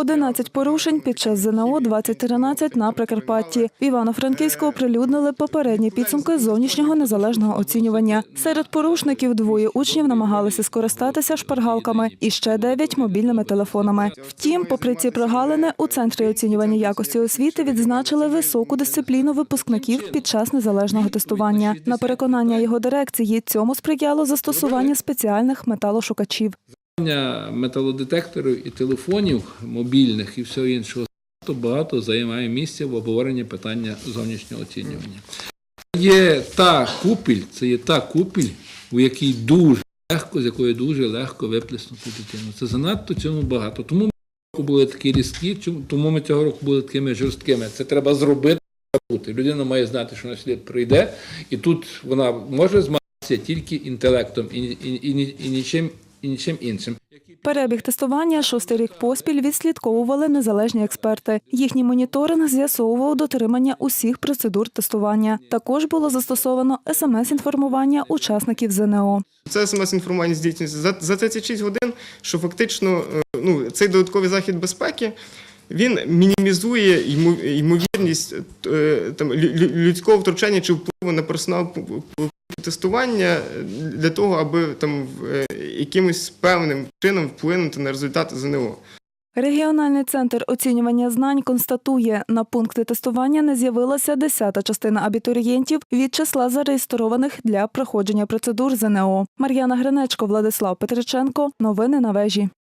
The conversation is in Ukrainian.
11 порушень під час ЗНО 2013 на Прикарпатті. В Івано-Франківську оприлюднили попередні підсумки зовнішнього незалежного оцінювання. Серед порушників двоє учнів намагалися скористатися шпаргалками і ще дев'ять мобільними телефонами. Втім, попри ці прогалини, у центрі оцінювання якості освіти відзначили високу дисципліну випускників під час незалежного тестування. На переконання його дирекції цьому сприяло застосування спеціальних металошукачів. Металодетекторів і телефонів мобільних і всього іншого то багато займає місця в обговоренні питання зовнішнього оцінювання. Є та купіль, це є та купіль, у якій дуже легко, з якої дуже легко виплеснути дитину. Це занадто цьому багато. Тому ми року були такі різкі, тому ми цього року були такими жорсткими. Це треба зробити. Людина має знати, що на слід прийде, і тут вона може змагатися тільки інтелектом і, і, і, і, і нічим іншим. іншим. Перебіг тестування шостий рік поспіль відслідковували незалежні експерти. Їхній моніторинг з'ясовував дотримання усіх процедур тестування. Також було застосовано смс-інформування учасників ЗНО. Це смс-інформування здійснюється за, за 36 годин, що фактично е, ну, цей додатковий захід безпеки він мінімізує ймо- ймовірність е, там, лю- лю- людського втручання чи впливу на персонал тестування для того, аби там е, якимось певним чином вплинути на результати ЗНО. Регіональний центр оцінювання знань констатує, на пункти тестування не з'явилася десята частина абітурієнтів від числа зареєстрованих для проходження процедур ЗНО. Мар'яна Гринечко, Владислав Петриченко. Новини на вежі.